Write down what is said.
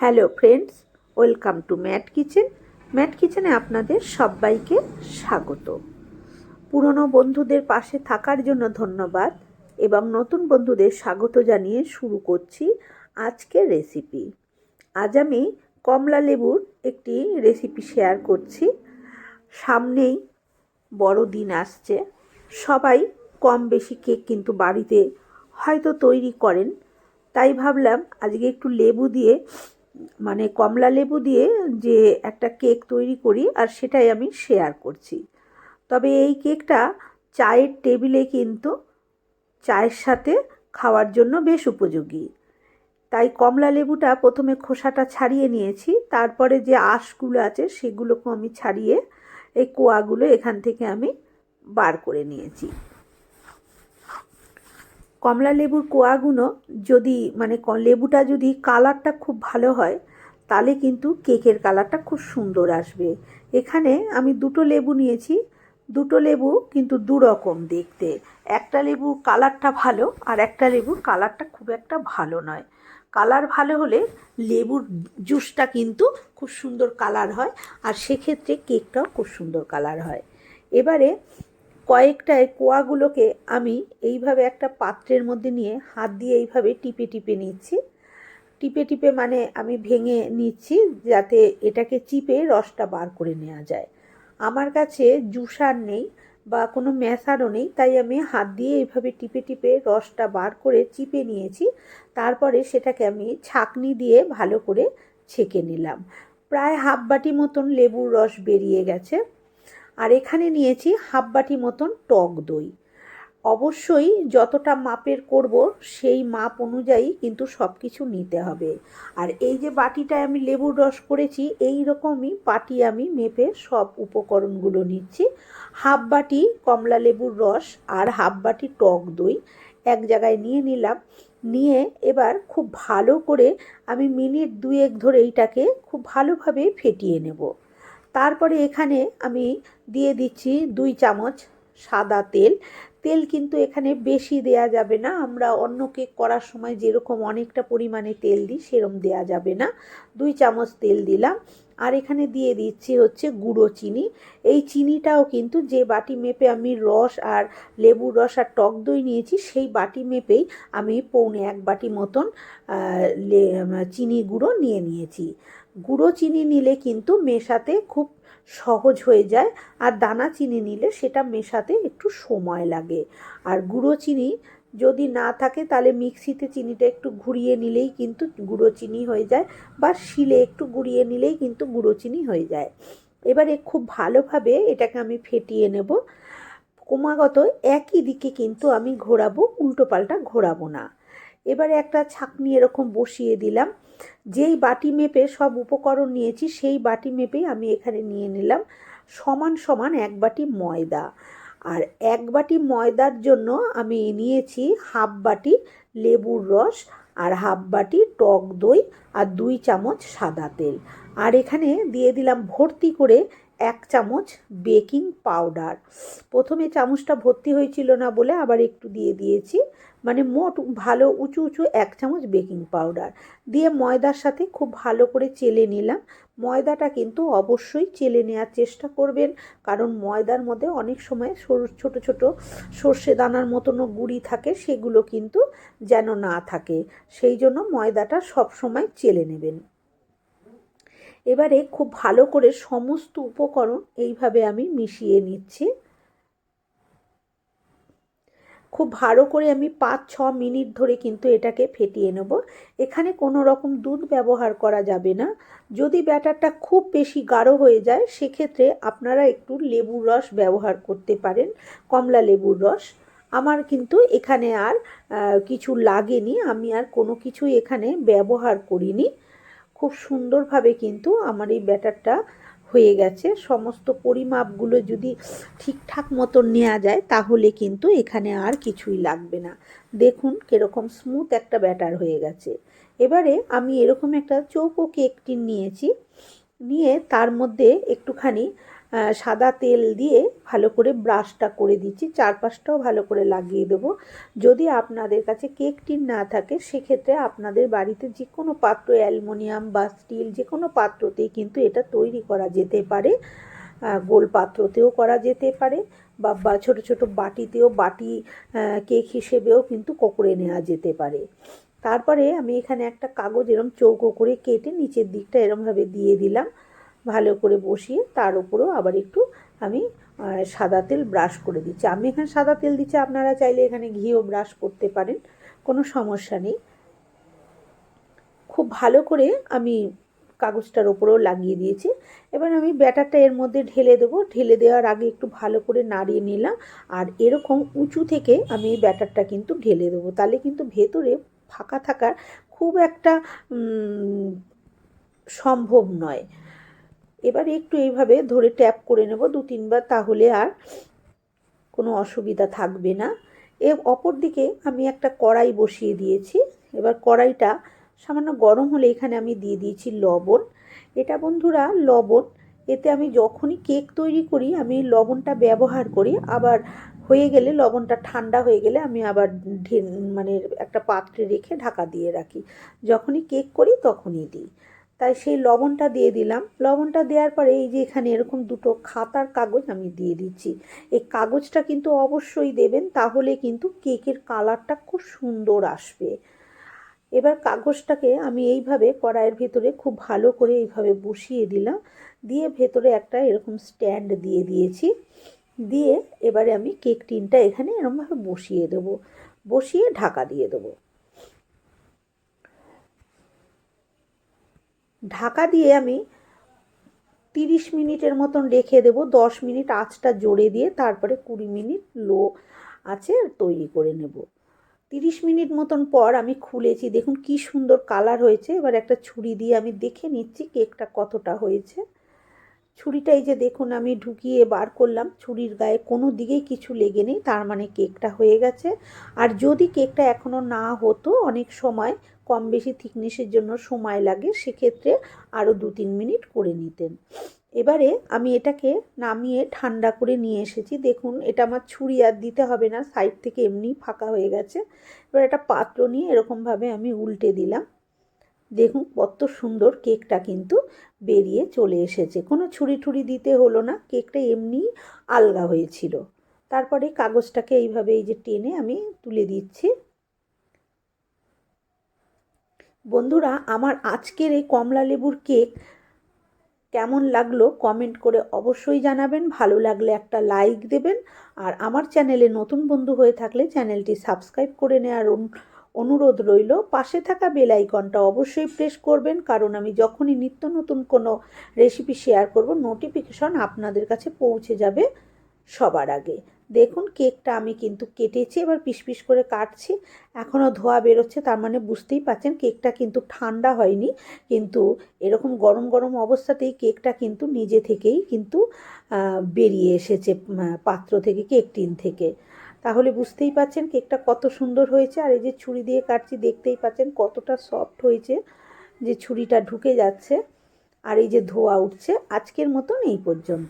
Hello friends, welcome to Mat Kitchen. Mat কিচেনে আপনাদের সবাইকে স্বাগত। পুরনো বন্ধুদের পাশে থাকার জন্য ধন্যবাদ এবং নতুন বন্ধুদের স্বাগত জানিয়ে শুরু করছি আজকের রেসিপি আজ আমি কমলা লেবুর একটি রেসিপি শেয়ার করছি। সামনেই বড়দিন আসছে। সবাই কম বেশি কেক কিন্তু বাড়িতে হয়তো তৈরি করেন। তাই ভাবলাম আজকে একটু লেবু দিয়ে মানে কমলা লেবু দিয়ে যে একটা কেক তৈরি করি আর সেটাই আমি শেয়ার করছি। তবে এই কেকটা চায়ের টেবিলে কিন্তু চায়ের সাথে খাওয়ার জন্য বেশ উপযোগী। তাই কমলা লেবুটা প্রথমে খোসাটা ছাড়িয়ে নিয়েছি, তারপরে যে আঁশগুলো আছে সেগুলোকে আমি ছাড়িয়ে এই কোয়াগুলো এখান থেকে আমি বার করে নিয়েছি। কমলা লেবুর কোয়াগুলো যদি মানে লেবুটা যদি কালারটা খুব ভালো হয়, তাহলে কিন্তু কেকের কালারটা খুব সুন্দর আসবে। এখানে আমি দুটো লেবু নিয়েছি। দুটো লেবু কিন্তু দু রকম দেখতে। একটা লেবুর কালারটা ভালো আর একটা লেবুর কালারটা খুব একটা ভালো নয়। কালার ভালো হলে লেবুর জুসটা কিন্তু খুব সুন্দর কালার হয় আর সেক্ষেত্রে কেকটাও খুব সুন্দর কালার হয়। এবারে কয়েকটায় কোয়াগুলোকে আমি এইভাবে একটা পাত্রের মধ্যে নিয়ে হাত দিয়ে এইভাবে টিপে টিপে নিচ্ছি। টিপে টিপে মানে আমি ভেঙে নিচ্ছি যাতে এটাকে চিপে রসটা বার করে নেওয়া যায়। আমার কাছে জুসার নেই বা কোনো ম্যাসারও নেই, তাই আমি হাত দিয়ে এইভাবে টিপে টিপে রসটা বার করে চিপে নিয়েছি। তারপরে সেটাকে আমি ছাকনি দিয়ে ভালো করে ছেঁকে নিলাম। প্রায় হাফ বাটি মতন লেবুর রস বেরিয়ে গেছে। আর এখানে নিয়েছি হাফ বাটি মতন টক দই। অবশ্যই যতটা মাপের করব সেই মাপ অনুযায়ী কিন্তু সব কিছু নিতে হবে। আর এই যে বাটিটায় আমি লেবুর রস করেছি, এই রকমই বাটি আমি মেপে সব উপকরণগুলো নিচ্ছি। হাফ বাটি কমলা লেবুর রস আর হাফ বাটি টক দই এক জায়গায় নিয়ে নিলাম। নিয়ে এবার খুব ভালো করে আমি মিনিট দুয়েক ধরে এইটাকে খুব ভালোভাবে ফেটিয়ে নেব। তারপরে এখানে আমি দিয়ে দিচ্ছি দুই চামচ সাদা তেল। তেল কিন্তু এখানে বেশি দেয়া যাবে না। আমরা অন্য কেক করার সময় যেরকম অনেকটা পরিমাণে তেল দিই, সেরম দেয়া যাবে না। দুই চামচ তেল দিলাম। আর এখানে দিয়ে দিচ্ছি হচ্ছে গুঁড়ো চিনি। এই চিনিটাও কিন্তু যে বাটি মেপে আমি রস আর লেবুর রস আর টক দই নিয়েছি, সেই বাটি মেপেই আমি পৌনে এক বাটি মতন চিনি গুঁড়ো নিয়ে নিয়েছি। গুঁড়ো চিনি নিলে কিন্তু মেশাতে খুব সহজ হয়ে যায়। আর দানা চিনি নিলে সেটা মেশাতে একটু সময় লাগে। আর গুঁড়ো চিনি যদি না থাকে তাহলে মিক্সিতে চিনিটা একটু ঘুরিয়ে নিলেই কিন্তু গুঁড়ো চিনি হয়ে যায় বা শিলে একটু ঘুরিয়ে নিলেই কিন্তু গুঁড়ো চিনি হয়ে যায়। এবারে খুব ভালোভাবে এটাকে আমি ফেটিয়ে নেব। ক্রমাগত একই দিকে কিন্তু আমি ঘোরাবো উল্টো পাল্টা ঘোরাবো না। এবারে একটা ছাকনি এরকম বসিয়ে দিলাম। যেই বাটি মেপে সব উপকরণ নিয়েছি, সেই বাটি মেপেই আমি এখানে নিয়ে নিলাম সমান সমান এক বাটি ময়দা। আর এক বাটি ময়দার জন্য আমি নিয়েছি হাফ বাটি লেবুর রস আর হাফ বাটি টক দই আর দুই চামচ সাদা তেল। আর এখানে দিয়ে দিলাম ভর্তি করে এক চামচ বেকিং পাউডার। প্রথমে চামচটা ভর্তি হয়েছিল না বলে আবার একটু দিয়ে দিয়েছি। মানে মোট ভালো, উঁচু উঁচু এক চামচ বেকিং পাউডার। দিয়ে ময়দার সাথে খুব ভালো করে চেলে নিলাম। ময়দাটা কিন্তু অবশ্যই চেলে নেওয়ার চেষ্টা করবেন, কারণ ময়দার মধ্যে অনেক সময় সরু, ছোট ছোট সর্ষে দানার মতনও গুঁড়ি থাকে, সেগুলো কিন্তু যেন না থাকে। সেই জন্য ময়দাটা সব সময় চেলে নেবেন। এবারে খুব ভালো করে সমস্ত উপকরণ এইভাবে আমি মিশিয়ে নিচ্ছি। খুব ভালো করে আমি পাঁচ, ছ মিনিট ধরে কিন্তু এটাকে ফেটিয়ে নেব। এখানে কোনো রকম দুধ ব্যবহার করা যাবে না। যদি ব্যাটারটা খুব বেশি গাঢ় হয়ে যায়, সেক্ষেত্রে আপনারা একটু লেবুর রস ব্যবহার করতে পারেন, কমলা লেবুর রস। আমার কিন্তু এখানে আর কিছু লাগেনি। আমি আর কোনো কিছুই এখানে ব্যবহার করিনি। খুব সুন্দরভাবে কিন্তু আমার এই ব্যাটারটা হয়ে গেছে। সমস্ত পরিমাপগুলো যদি ঠিকঠাক মতন নেওয়া যায়, তাহলে কিন্তু এখানে আর কিছুই লাগবে না। দেখুন কীরকম স্মুথ একটা ব্যাটার হয়ে গেছে। এবারে আমি এরকম একটা চৌকো কেকটি নিয়েছি। নিয়ে তার মধ্যে একটুখানি সাদা তেল দিয়ে ভালো করে ব্রাশটা করে দিচ্ছি। চারপাশটাও ভালো করে লাগিয়ে দেবো। যদি আপনাদের কাছে কেক টিন না থাকে, সেক্ষেত্রে আপনাদের বাড়িতে যে কোনো পাত্র, অ্যালুমিনিয়াম বা স্টিল যে কোনো পাত্রতেই কিন্তু এটা তৈরি করা যেতে পারে। গোল পাত্রতেও করা যেতে পারে বা বা ছোটো ছোটো বাটিতেও, বাটি কেক হিসেবেও কিন্তু করে নেওয়া যেতে পারে। তারপরে আমি এখানে একটা কাগজ এরম চৌকো করে কেটে নিচের দিকটা এরমভাবে দিয়ে দিলাম। ভালো করে বসিয়ে তার উপরেও আবার একটু আমি সাদা তেল ব্রাশ করে দিচ্ছি। আমি এখানে সাদা তেল দিচ্ছি, আপনারা চাইলে এখানে ঘিও ব্রাশ করতে পারেন, কোনো সমস্যা নেই। খুব ভালো করে আমি কাগজটার ওপরেও লাগিয়ে দিয়েছি। এবার আমি ব্যাটারটা এর মধ্যে ঢেলে দেবো। ঢেলে দেওয়ার আগে একটু ভালো করে নাড়িয়ে নিলাম। আর এরকম উঁচু থেকে আমি এই ব্যাটারটা কিন্তু ঢেলে দেবো। তাহলে কিন্তু ভেতরে ফাঁকা থাকার খুব একটা সম্ভব নয়। এবার একটু এইভাবে ধরে ট্যাপ করে নেব দু তিনবার তাহলে আর কোনো অসুবিধা থাকবে না। এ অপর দিকে আমি একটা কড়াই বসিয়ে দিয়েছি। এবার কড়াইটা সামান্য গরম হলে এখানে আমি দিয়ে দিয়েছি লবণ। এটা বন্ধুরা, লবণ। এতে আমি যখনই কেক তৈরি করি, আমি লবণটা ব্যবহার করি। আবার হয়ে গেলে লবণটা ঠান্ডা হয়ে গেলে আমি আবার মানে একটা পাত্রে রেখে ঢাকা দিয়ে রাখি। যখনই কেক করি তখনই দিই। তাই সেই লবণটা দিয়ে দিলাম। লবণটা দেওয়ার পরে এই যে এখানে এরকম দুটো খাতার কাগজ আমি দিয়ে দিচ্ছি। এই কাগজটা কিন্তু অবশ্যই দেবেন, তাহলে কিন্তু কেকের কালারটা খুব সুন্দর আসবে। এবার কাগজটাকে আমি এইভাবে কড়াইয়ের ভেতরে খুব ভালো করে এইভাবে বসিয়ে দিলাম। দিয়ে ভেতরে একটা এরকম স্ট্যান্ড দিয়ে দিয়েছি। দিয়ে এবারে আমি কেক টিনটা এখানে এরকমভাবে বসিয়ে দেবো। বসিয়ে ঢাকা দিয়ে দেবো। ঢাকা দিয়ে আমি তিরিশ মিনিটের মতন রেখে দেবো, দশ মিনিট আঁচটা জোরে দিয়ে তারপরে কুড়ি মিনিট লো আছে তৈরি করে নেব। তিরিশ মিনিট মতন পর আমি খুলেছি, দেখুন কি সুন্দর কালার হয়েছে, এবার একটা ছুরি দিয়ে আমি দেখে নিচ্ছি কেকটা কতটা হয়েছে। ছুরিটা এই যে দেখুন আমি ঢুকিয়ে বার করলাম, ছুরির গায়ে কোনো দিকেই কিছু লেগে নেই, তার মানে কেকটা হয়ে গেছে। আর যদি কেকটা এখনও না হতো, অনেক সময় কম বেশি থিকনেসের জন্য সময় লাগে, সেক্ষেত্রে আরও দু তিন মিনিট করে নিতেন। এবারে আমি এটাকে নামিয়ে ঠান্ডা করে নিয়ে এসেছি। দেখুন, এটা আমার ছুরি আর দিতে হবে না, সাইড থেকে এমনি ফাঁকা হয়ে গেছে। এবার একটা পাত্র নিয়ে এরকমভাবে আমি উল্টে দিলাম। দেখুন, কত সুন্দর কেকটা কিন্তু বেরিয়ে চলে এসেছে। কোনো ছুরি টুরি দিতে হলো না, কেকটা এমনি আলগা হয়েছিল। তারপরে কাগজটাকে এইভাবে এই যে টেনে আমি তুলে দিচ্ছি। বন্ধুরা, আমার আজকের এই কমলা লেবুর কেক কেমন লাগল কমেন্ট করে অবশ্যই জানাবেন। ভালো লাগলে একটা লাইক দেবেন। আর আমার চ্যানেলে নতুন বন্ধু হয়ে থাকলে চ্যানেলটি সাবস্ক্রাইব করে নেওয়ার অনুরোধ রইল। পাশে থাকা বেল আইকনটা অবশ্যই প্রেস করবেন, কারণ আমি যখনই নিত্য নতুন কোনো রেসিপি শেয়ার করব, নোটিফিকেশন আপনাদের কাছে পৌঁছে যাবে। সবার আগে। দেখুন, কেকটা আমি কিন্তু কেটেছি, এবার পিস পিস করে কাটছি। এখনও ধোয়া বেরোচ্ছে, তার মানে বুঝতেই পাচ্ছেন, কেকটা কিন্তু ঠান্ডা হয়নি। কিন্তু এরকম গরম গরম অবস্থাতেই কেকটা কিন্তু নিজে থেকেই কিন্তু বেরিয়ে এসেছে পাত্র থেকে, কেক টিন থেকে। তাহলে বুঝতেই পাচ্ছেন, কেকটা কত সুন্দর হয়েছে, আর এই যে ছুরি দিয়ে কাটছি, দেখতেই পাচ্ছেন কতটা সফট হয়েছে যে ছুরিটা ঢুকে যাচ্ছে, আর এই যে ধোয়া উঠছে, আজকের মতন এই পর্যন্ত।